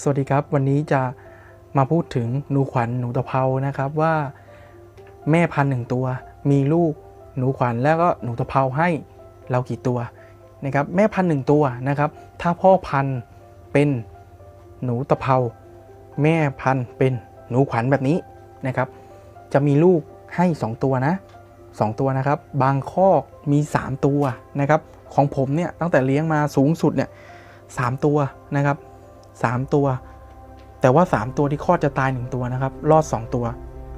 สวัสดีครับ วันนี้จะมาพูดถึงหนูขวัญหนูตะเภานะครับว่าแม่พันหนึ่งตัว มีลูกหนูขวัญแล้วก็หนูตะเภาให้เรากี่ตัวนะครับแม่พันหนึ่งตัวนะครับ ถ้าพ่อพันเป็นหนูตะเภาแม่พันเป็นหนูขวัญแบบนี้นะครับ จะมีลูกให้ 2 ตัวนะ 2 ตัวนะครับ บางคอกมี 3 ตัวนะครับ ของผมเนี่ยตั้งแต่เลี้ยงมาสูงสุดเนี่ยสามตัวนะครับ 3 ตัว แต่ว่า 3 ตัวที่คลอดจะตาย 1 ตัวนะครับ รอด 2 ตัว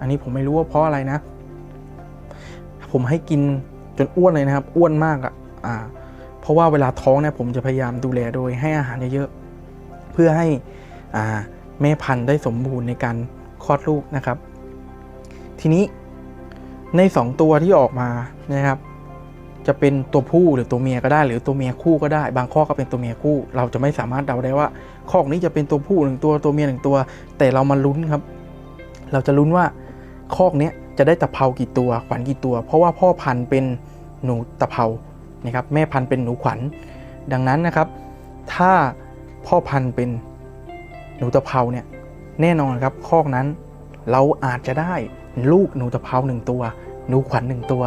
อันนี้ผมไม่รู้ว่าเพราะอะไรนะ ผมให้กินจนอ้วนเลยนะครับ อ้วนมากอะ่ะอ่าเพราะว่าเวลาท้องเนี่ยผมจะพยายามดูแลโดยให้อาหารเยอะๆเพื่อให้อ่าแม่พันธุ์ได้สมบูรณ์ในการคลอดลูกนะครับ ทีนี้ใน 2 ตัวที่ออกมานะครับ จะเป็นตัวผู้หรือตัวเมียก็ได้ หรือตัวเมียคู่ก็ได้ บางข้อก็เป็นตัวเมียคู่ เราจะไม่สามารถเดาได้ว่า ข้อนี้จะเป็นตัวผู้หนึ่งตัวตัวเมียหนึ่งตัว แต่เรามาลุ้นครับ เราจะลุ้นว่าคอกนี้จะได้ตะเภากี่ตัวขวัญกี่ตัว เพราะว่าพ่อพันธุ์เป็นหนูตะเภานะครับแม่พันธุ์เป็นหนูขวัญ ดังนั้นนะครับ ถ้าพ่อพันธุ์เป็นหนูตะเภาเนี่ยแน่นอนครับคอกนั้นเราอาจจะได้ลูกหนูตะเภาหนึ่งตัว หนูขวัญหนึ่งตัว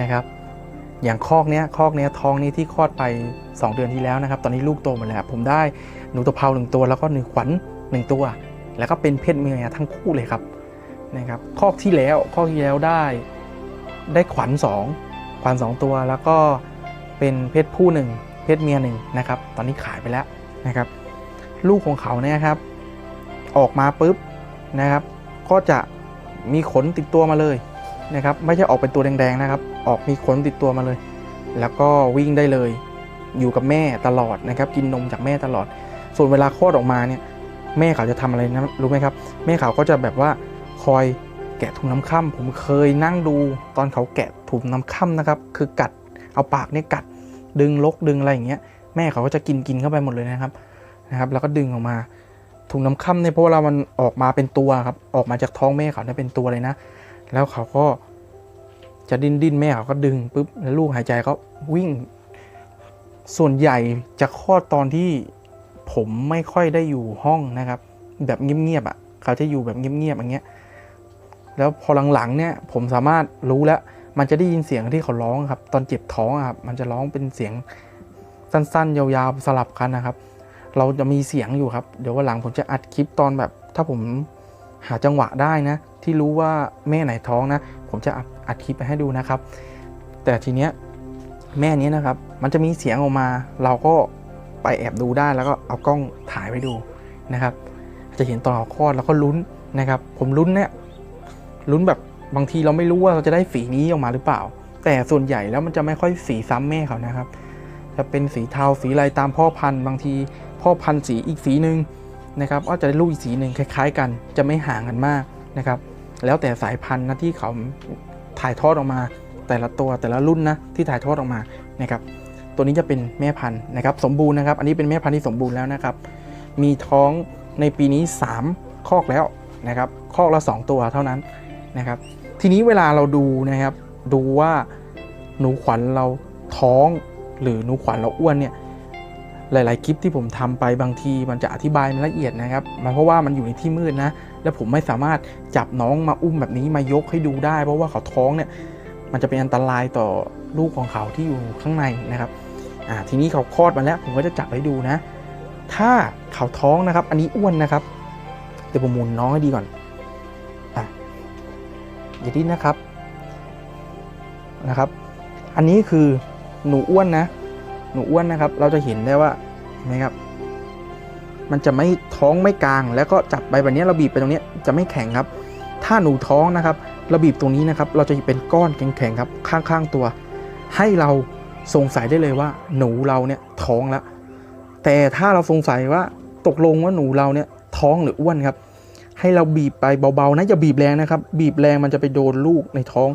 นะครับ อย่างคอกเนี้ยคอกเนี้ยท้องนี้ที่คลอดไป 2 เดือนที่แล้วนะครับ ตอนนี้ลูกโตหมดแล้วผมได้หนูตะเภาหนึ่งตัวแล้วก็หนูขวัญหนึ่งตัว แล้วก็เป็นเพศเมียทั้งคู่เลยครับนะครับคอกที่แล้วคอกที่แล้วได้ได้ขวัญ2ขวัญ2 ตัวแล้วก็เป็นเพศผู้หนึ่งเพศเมียหนึ่งนะครับ ตอนนี้ขายไปแล้วนะครับ ลูกของเขาเนี่ยครับ ออกมาปุ๊บนะครับ ก็จะมีขนติดตัวมาเลยนะครับ ไม่ใช่ออกเป็นตัวแดงๆนะครับ ออกมีขนติดตัวมาเลย แล้วก็วิ่งได้เลย อยู่กับแม่ตลอดนะครับ กินนมจากแม่ตลอด ส่วนเวลาคลอดออกมาเนี่ย แม่เขาจะทำอะไรนะรู้ไหมครับ แม่เขาก็จะแบบว่าคอยแกะถุงน้ำค่ำผมเคยนั่งดูตอนเขาแกะถุงน้ำค่ำนะครับ คือกัดเอาปากเนี่ยกัด ดึงลกดึงอะไรอย่างเงี้ย แม่เขาก็จะกินกินเข้าไปหมดเลยนะครับนะครับ แล้วก็ดึงออกมาถุงน้ำค่ำเนี่ยเพราะเวลามันออกมาเป็นตัวครับ ออกมาจากท้องแม่เขาเนี่ยเป็นตัวเลยนะ แล้วเขาก็ จะดิ้นดิ้นแม่เขาก็ดึงปุ๊บแล้วลูกหายใจก็วิ่ง ส่วนใหญ่จะคลอดตอนที่ผมไม่ค่อยได้อยู่ห้องนะครับ แบบเงียบๆอะ เขาจะอยู่แบบเงียบๆอย่างเงี้ย แล้วพอหลังๆเนี่ยผมสามารถรู้แล้ว มันจะได้ยินเสียงที่เขาร้องครับ ตอนเจ็บท้องอะครับ มันจะร้องเป็นเสียงสั้นๆ ยาวๆสลับกันนะครับ เราจะมีเสียงอยู่ครับ เดี๋ยววันหลังผมจะอัดคลิปตอนแบบ ถ้าผมหาจังหวะได้นะ ที่รู้ว่าแม่ไหนท้องนะ ผมจะอัด อัดคลิปไปให้ดูนะครับ แต่ทีเนี้ยแม่นี้นะครับ มันจะมีเสียงออกมา เราก็ไปแอบดูได้แล้วก็เอากล้องถ่ายไว้ดูนะครับ จะเห็นตอนเขาคลอดแล้วก็ลุ้นนะครับ ผมลุ้นเนี่ยลุ้นแบบบางทีเราไม่รู้ว่าเราจะได้สีนี้ออกมาหรือเปล่า แต่ส่วนใหญ่แล้วมันจะไม่ค่อยสีซ้ำแม่เขานะครับ จะเป็นสีเทาสีอะไรตามพ่อพันธุ์ บางทีพ่อพันธุ์สีอีกสีหนึ่งนะครับก็จะได้ลูกอีกสีหนึ่งคล้าย ๆ กัน จะไม่ห่างกันมากนะครับ แล้วแต่สายพันธุ์นะที่เขา ถ่ายทอดออกมา แต่ละตัวแต่ละรุ่นนะที่ถ่ายทอดออกมานะครับตัวนี้จะเป็นแม่พันธุ์นะครับ สมบูรณ์นะครับ อันนี้เป็นแม่พันธุ์ที่สมบูรณ์แล้วนะครับ มีท้องในปีนี้ 3 คอกแล้วนะครับคอกละ 2 ตัวเท่านั้นนะครับ ทีนี้เวลาเราดูนะครับ ดูว่าหนูขวัญเราท้องหรือหนูขวัญเราอ้วนเนี่ยหลาย ๆ คลิปที่ผมทำไปบางทีมันจะอธิบายมันละเอียดนะครับมันเพราะว่ามันอยู่ในที่มืดนะ แล้วผมไม่สามารถจับน้องมาอุ้มแบบนี้มายกให้ดูได้ เพราะว่าเขาท้องเนี่ยมันจะเป็นอันตรายต่อลูกของเขาที่อยู่ข้างในนะครับอ่าทีนี้เขาคลอดมาแล้ว ผมก็จะจับให้ดูนะ ถ้าเขาท้องนะครับ อันนี้อ้วนนะครับเดี๋ยวผมมุนน้องให้ดีก่อนอะอย่าดิ้นนะครับนะครับ อันนี้คือหนูอ้วนนะ หนูอ้วนนะครับ เราจะเห็นได้ว่าเห็นไหมครับ มันจะไม่ท้องไม่กลาง แล้วก็จับไปแบบนี้เราบีบไปตรงนี้จะไม่แข็งครับ ถ้าหนูท้องนะครับเราบีบตรงนี้นะครับเราจะเป็นก้อนแข็งๆครับข้างๆตัว ให้เราสงสัยได้เลยว่า หนูเราเนี่ยท้องแล้วแต่ถ้าเราสงสัยว่าตกลงว่าหนูเราเนี่ยท้องหรืออ้วนครับ ให้เราบีบไปเบาๆนะอย่าบีบแรงนะครับ บีบแรงมันจะไปโดนลูกในท้อง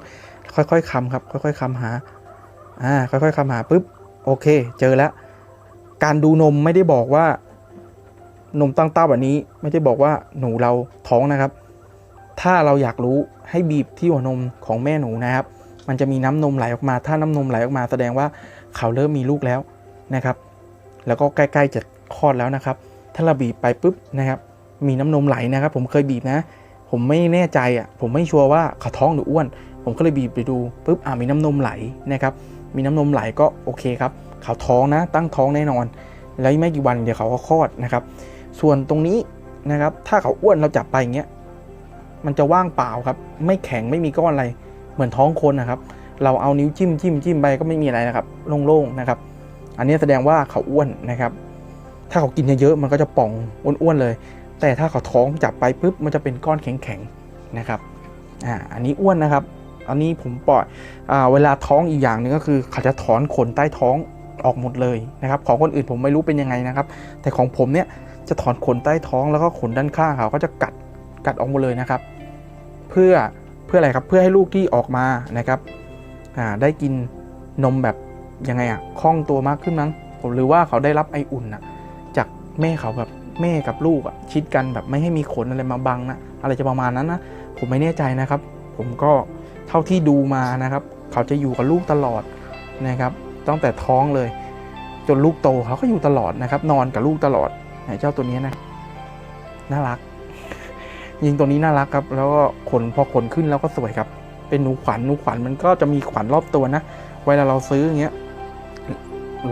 ค่อยๆคำครับ ค่อยๆคำหาอ่าค่อยๆคำหาปุ๊บโอเค เจอแล้วการดูนมไม่ได้บอกว่า นมตั้งเต้าแบบนี้ ไม่ได้บอกว่าหนูเราท้องนะครับ ถ้าเราอยากรู้ให้บีบที่หัวนมของแม่หนูนะครับ มันจะมีน้ำนมไหลออกมา ถ้าน้ำนมไหลออกมาแสดงว่าเขาเริ่มมีลูกแล้วนะครับ แล้วก็ใกล้ๆจะคลอดแล้วนะครับ ถ้าเราบีบไปปุ๊บนะครับ มีน้ำนมไหลนะครับ ผมเคยบีบนะ ผมไม่แน่ใจอะ ผมไม่ชัวร์ว่าเขาท้องหรืออ้วน ผมก็เลยบีบไปดูปุ๊บอ่ามีน้ำนมไหลนะครับ มีน้ำนมไหลก็โอเคครับ เขาท้องนะ ตั้งท้องแน่นอน แล้วไม่กี่วันเดี๋ยวเขาก็คลอดนะครับ ส่วนตรงนี้นะครับ ถ้าเขาอ้วนเราจับไปอย่างเงี้ย มันจะว่างเปล่าครับ ไม่แข็งไม่มีก้อนอะไร เหมือนท้องคนนะครับ เราเอานิ้วจิ้มจิ้มจิ้มไปก็ไม่มีอะไรนะครับ โล่งๆนะครับ อันนี้แสดงว่าเขาอ้วนนะครับ ถ้าเขากินเยอะๆมันก็จะป่องอ้วนๆเลย แต่ถ้าเขาท้องจับไปปุ๊บมันจะเป็นก้อนแข็งๆนะครับ อ่า อันนี้อ้วนนะครับ อันนี้ผมปล่อยอ่าเวลาท้องอีกอย่างหนึงก็คือเขาจะถอนขนใต้ท้องออกหมดเลยนะครับ ของคนอื่นผมไม่รู้เป็นยังไงนะครับ แต่ของผมเนี่ย จะถอนขนใต้ท้องแล้วก็ขนด้านข้างเขาก็จะกัดกัดออกหมดเลยนะครับ เพื่อเพื่ออะไรครับเพื่อให้ลูกที่ออกมานะครับได้กินนมแบบยังไงอะคล่องตัวมากขึ้นมั้งผมหรือว่าเขาได้รับไออุ่นอะจากแม่เขาแบบแม่กับลูกอะชิดกันแบบไม่ให้มีขนอะไรมาบังนะอะไรจะประมาณนั้นนะผมไม่แน่ใจนะครับ ผมก็เท่าที่ดูมานะครับ เขาจะอยู่กับลูกตลอดนะครับตั้งแต่ท้องเลย จนลูกโตเขาก็อยู่ตลอดนะครับ นอนกับลูกตลอด ไหนเจ้าตัวนี้นะน่ารัก ยิงตัวนี้น่ารักครับ แล้วก็ขนพอขนขึ้นแล้วก็สวยครับ เป็นหนูขวัญหนูขวัญมันก็จะมีขวัญรอบตัวนะเวลาเราซื้ออย่างเงี้ย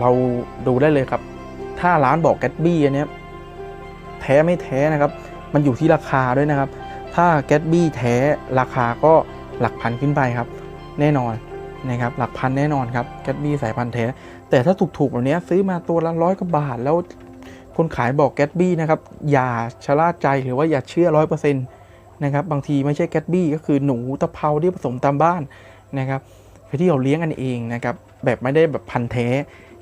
เราดูได้เลยครับ ถ้าร้านบอกแกตบี้อันเนี้ยแท้ไม่แท้นะครับ มันอยู่ที่ราคาด้วยนะครับ ถ้าแกตบี้แท้ราคาก็หลักพันขึ้นไปครับ แน่นอนนะครับหลักพันแน่นอนครับแกตบี้สายพันธุ์แท้ แต่ถ้าถูกๆแบบเนี้ยซื้อมาตัวละร้อยกว่าบาทแล้ว คนขายบอกแกตบี้นะครับ อย่าชะล่าใจหรือว่าอย่าเชื่อร้อยเปอร์เซ็นต์นะครับบางทีไม่ใช่แกตบี้ก็คือหนูตะเภาที่ผสมตามบ้านนะครับที่เราเลี้ยงกันเองนะครับแบบไม่ได้แบบพันธุ์แท้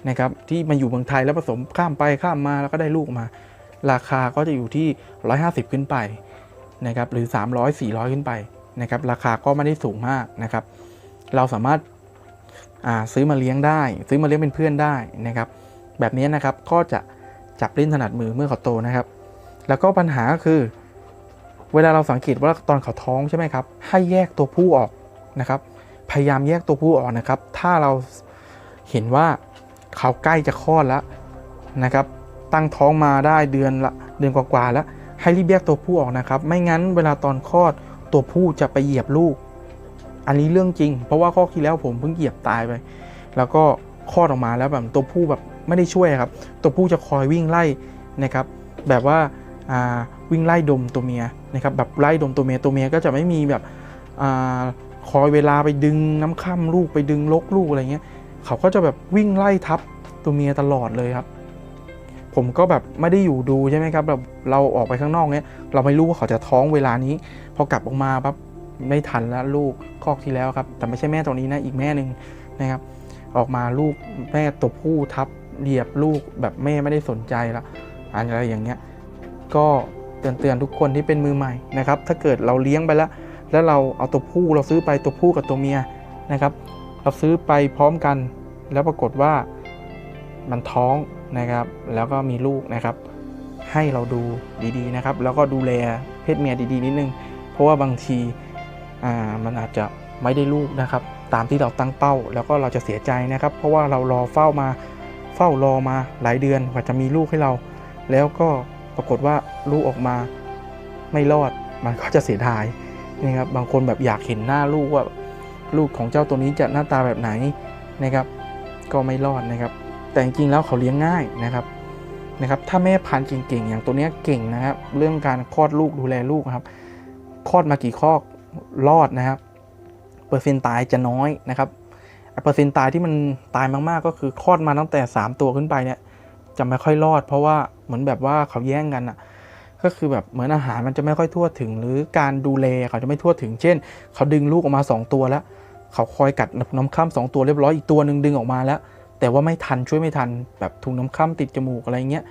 นะครับที่มาอยู่เมืองไทยแล้วผสมข้ามไปข้ามมาแล้วก็ได้ลูกมา ราคาก็จะอยู่ที่ 150 ขึ้นไปนะครับหรือ 300 400 ขึ้นไปนะครับราคาก็ไม่ได้สูงมากนะครับ เราสามารถาซื้อมาเลี้ยงได้ ซื้อมาเลี้ยงเป็นเพื่อนได้นะครับ แบบนี้นะครับก็จะ จับเล่นถนัดมือเมื่อเขาโตนะครับ แล้วก็ปัญหาก็คือ เวลาเราสังเกตว่าตอนเขาท้องใช่ไหมครับ ให้แยกตัวผู้ออกนะครับ พยายามแยกตัวผู้ออกนะครับ ถ้าเราเห็นว่าเขาใกล้จะคลอดแล้วนะครับ ตั้งท้องมาได้เดือนละเดือนกว่าๆแล้ว ให้รีบแยกตัวผู้ออกนะครับ ไม่งั้นเวลาตอนคลอดตัวผู้จะไปเหยียบลูก อันนี้เรื่องจริง เพราะว่าข้อที่แล้วผมเพิ่งเหยียบตายไป แล้วก็คลอดออกมาแล้วแบบตัวผู้แบบ ไม่ได้ช่วยครับ ตัวผู้จะคอยวิ่งไล่นะครับ แบบว่าาวิ่งไล่ดมตัวเมียนะครับ แบบไล่ดมตัวเมียตัวเมียก็จะไม่มีแบบอคอยเวลาไปดึงน้ำค่ำลูกไปดึงลกลูกอะไรเงี้ย เขาก็จะแบบวิ่งไล่ทับตัวเมียตลอดเลยครับ ผมก็แบบไม่ได้อยู่ดูใช่ไหมครับแบบเราออกไปข้างนอกเนี้ยเราไม่รู้ว่าเขาจะท้องเวลานี้ พอกลับออกมาปั๊บไม่ทันแล้วลูกคอกที่แล้วครับ แต่ไม่ใช่แม่ตัวนี้นะอีกแม่หนึ่งนะครับ ออกมาลูกแม่ตัวผู้ทับ เหยียบลูกแบบแม่ไม่ได้สนใจละอะไรอย่างเงี้ยก็เตือนเตือนทุกคนที่เป็นมือใหม่นะครับ ถ้าเกิดเราเลี้ยงไปแล้ว แล้วเราเอาตัวผู้เราซื้อไปตัวผู้กับตัวเมียนะครับ เราซื้อไปพร้อมกัน แล้วปรากฏว่ามันท้องนะครับ แล้วก็มีลูกนะครับ ให้เราดูดีๆนะครับ แล้วก็ดูแลเพศเมียดีๆ นิดนึง เพราะว่าบางทีอ่ามันอาจจะไม่ได้ลูกนะครับ ตามที่เราตั้งเป้า แล้วก็เราจะเสียใจนะครับ เพราะว่าเรารอเฝ้ามา ฝ้ารอมาหลายเดือนกว่าจะมีลูกให้เรา แล้วก็ปรากฏว่าลูกออกมาไม่รอดมันก็จะเสียดายนะครับบางคนแบบอยากเห็นหน้าลูกว่าลูกของเจ้าตัวนี้จะหน้าตาแบบไหนนะครับ ก็ไม่รอดนะครับ แต่จริงๆแล้วเขาเลี้ยงง่ายนะครับนะครับถ้าแม่พันธุ์เก่งๆอย่างตัวนี้เก่งนะครับ เรื่องการคลอดลูกดูแลลูกครับคลอดมากี่คอกรอดนะครับ เปอร์เซ็นต์ตายจะน้อยนะครับ เปอร์เซ็นต์ตายที่มันตายมากๆ ก็คือคลอดมาตั้งแต่ 3 ตัวขึ้นไปเนี่ย จะไม่ค่อยรอด เพราะว่าเหมือนแบบว่าเขาแย่งกันอะก็คือแบบเหมือนอาหารมันจะไม่ค่อยทั่วถึง หรือการดูแลเขาจะไม่ทั่วถึง เช่น เขาดึงลูกออกมา 2 ตัวแล้ว เขาคอยกัดน้ำข้ามสองตัวเรียบร้อยอีกตัวหนึ่งดึงออกมาแล้ว แต่ว่าไม่ทันช่วยไม่ทัน แบบถุงน้ำข้ามติดจมูกอะไรเงี้ย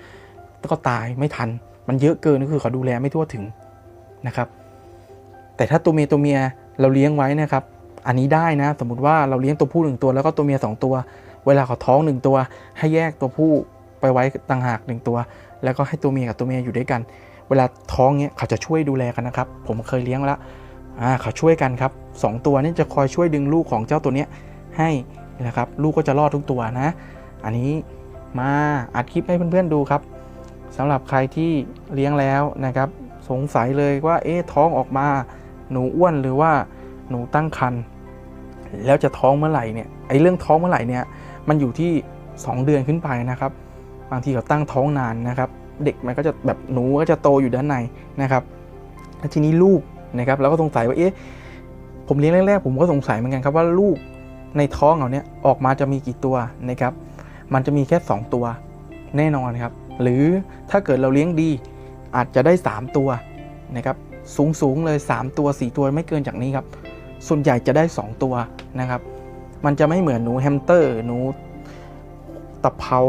ก็ตายไม่ทัน มันเยอะเกินก็คือเขาดูแลไม่ทั่วถึงนะครับ แต่ถ้าตัวเมียตัวเมียเราเลี้ยงไว้นะครับ อันนี้ได้นะ สมมติว่าเราเลี้ยงตัวผู้หนึ่งตัวแล้วก็ตัวเมียสองตัว เวลาเขาท้องหนึ่งตัว ให้แยกตัวผู้ไปไว้ต่างหากหนึ่งตัว แล้วก็ให้ตัวเมียกับตัวเมียอยู่ด้วยกัน เวลาท้องเนี้ยเขาจะช่วยดูแลกันนะครับ ผมเคยเลี้ยงแล้วอ่าเขาช่วยกันครับสองตัวนี้จะคอยช่วยดึงลูกของเจ้าตัวเนี้ยให้นะครับ ลูกก็จะรอดทุกตัวนะ อันนี้มาอัดคลิปให้เพื่อนๆดูครับสำหรับใครที่เลี้ยงแล้วนะครับ สงสัยเลยว่าเอ๊ะท้องออกมาหนูอ้วนหรือว่า หนูตั้งครรภ์แล้วจะท้องเมื่อไหร่เนี่ยไอ้เรื่องท้องเมื่อไหร่เนี่ยมันอยู่ที่ 2 เดือนขึ้นไปนะครับ บางทีเขาตั้งท้องนานนะครับ เด็กมันก็จะแบบหนูก็จะโตอยู่ด้านในนะครับแล้วทีนี้ลูกนะครับเราก็สงสัยว่าเอ๊ะผมเลี้ยงแรกๆผมก็สงสัยเหมือนกันครับว่าลูกในท้องเราเนี่ยออกมาจะมีกี่ตัวนะครับ มันจะมีแค่ 2 ตัวแน่นอนครับ หรือถ้าเกิดเราเลี้ยงดี อาจจะได้ 3 ตัวนะครับสูงสูงๆเลย 3 ตัว 4 ตัวไม่เกินจากนี้ครับ ส่วนใหญ่จะได้ 2 ตัวนะครับ มันจะไม่เหมือนหนูแฮมสเตอร์ หนูตะเภา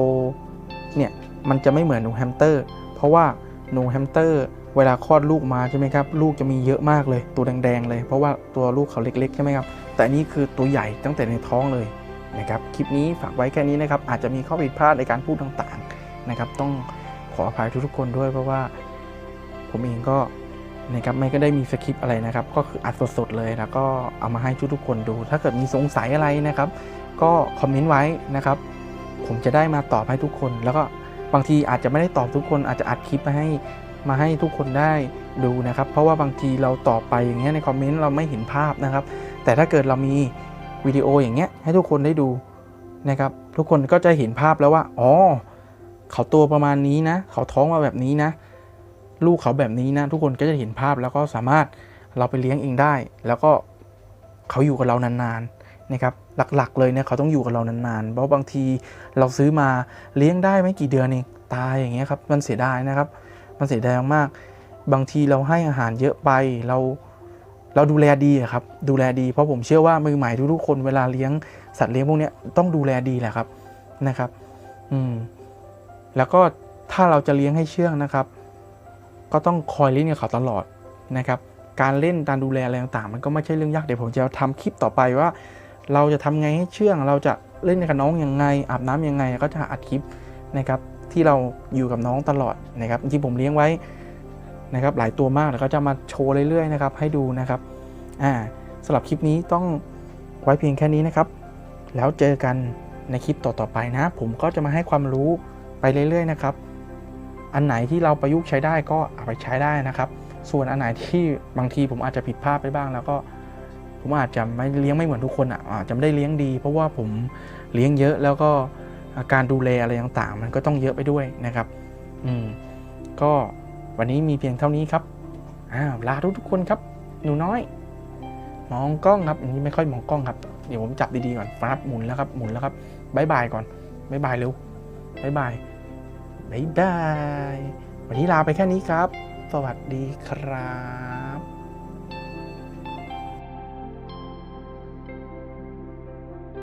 เนี่ยมันจะไม่เหมือนหนูแฮมสเตอร์ เพราะว่าหนูแฮมสเตอร์เวลาคลอดลูกมาใช่ไหมครับ ลูกจะมีเยอะมากเลยตัวแดงๆเลย เพราะว่าตัวลูกเขาเล็กๆใช่ไหมครับ แต่นี่คือตัวใหญ่ตั้งแต่ในท้องเลยนะครับคลิปนี้ฝากไว้แค่นี้นะครับ อาจจะมีข้อผิดพลาดในการพูดต่างๆนะครับ ต้องขออภัยทุกๆคนด้วยเพราะว่า ผมเองก็ นะครับไม่ก็ได้มีสคริปต์อะไรนะครับ ก็คืออัดสดๆเลยแล้วก็เอามาให้ทุกๆคนดู ถ้าเกิดมีสงสัยอะไรนะครับ ก็คอมเมนต์ไว้นะครับ ผมจะได้มาตอบให้ทุกคน แล้วก็บางทีอาจจะไม่ได้ตอบทุกคน อาจจะอัดคลิปมาให้มาให้ทุกคนได้ดูนะครับ เพราะว่าบางทีเราตอบไปอย่างเงี้ยในคอมเมนต์เราไม่เห็นภาพนะครับ แต่ถ้าเกิดเรามีวิดีโออย่างเงี้ยให้ทุกคนได้ดูนะครับ ทุกคนก็จะเห็นภาพแล้วว่าอ๋อเขาตัวประมาณนี้นะ เขาท้องมาแบบนี้นะ ลูกเขาแบบนี้นะทุกคนก็จะเห็นภาพแล้วก็สามารถเราไปเลี้ยงเองได้ แล้วก็เขาอยู่กับเรานานๆนะครับหลักๆ เลยเนี่ยเขาต้องอยู่กับเรานานๆเพราะบางทีเราซื้อมาเลี้ยงได้ไม่กี่เดือนเองตายอย่างเงี้ยครับมันเสียดายนะครับ มันเสียดายมากบางทีเราให้อาหารเยอะไปเราเราดูแลดีครับดูแลดีเพราะผมเชื่อว่ามือใหม่ทุกๆคนเวลาเลี้ยงสัตว์เลี้ยงพวกนี้ต้องดูแลดีแหละครับนะครับ อืมแล้วก็ถ้าเราจะเลี้ยงให้เชื่องนะครับ ก็ต้องคอยเล่นกับเขาตลอดนะครับ การเล่นการดูแลอะไรต่างๆ มันก็ไม่ใช่เรื่องยากเดี๋ยวผมจะทำคลิปต่อไปว่า เราจะทำไงให้เชื่อง เราจะเล่นกับน้องยังไง อาบน้ำยังไง ก็จะอัดคลิปนะครับที่เราอยู่กับน้องตลอดนะครับจริงผมเลี้ยงไว้นะครับหลายตัวมากแล้วก็จะมาโชว์เรื่อยๆนะครับให้ดูนะครับอ่าสำหรับคลิปนี้ต้องไว้เพียงแค่นี้นะครับ แล้วเจอกันในคลิปต่อๆไปนะ ผมก็จะมาให้ความรู้ไปเรื่อยๆนะครับ อันไหนที่เราประยุกต์ใช้ได้ก็เอาไปใช้ได้นะครับ ส่วนอันไหนที่บางทีผมอาจจะผิดพลาดไปบ้างแล้วก็ ผมอาจจะไม่เลี้ยงไม่เหมือนทุกคนอะอาจจะไม่ได้เลี้ยงดี เพราะว่าผมเลี้ยงเยอะแล้วก็การดูแลอะไรต่างๆ มันก็ต้องเยอะไปด้วยนะครับ อืม ก็วันนี้มีเพียงเท่านี้ครับอ้าวลาทุกทุกคนครับ หนูน้อย มองกล้องครับอันนี้ไม่ค่อยมองกล้องครับ เดี๋ยวผมจับดีๆก่อนฟับหมุนแล้วครับ หมุนแล้วครับบายบายก่อนบายบายเร็วบายบาย บายบาย วันนี้ลาไปแค่นี้ครับ สวัสดีครับ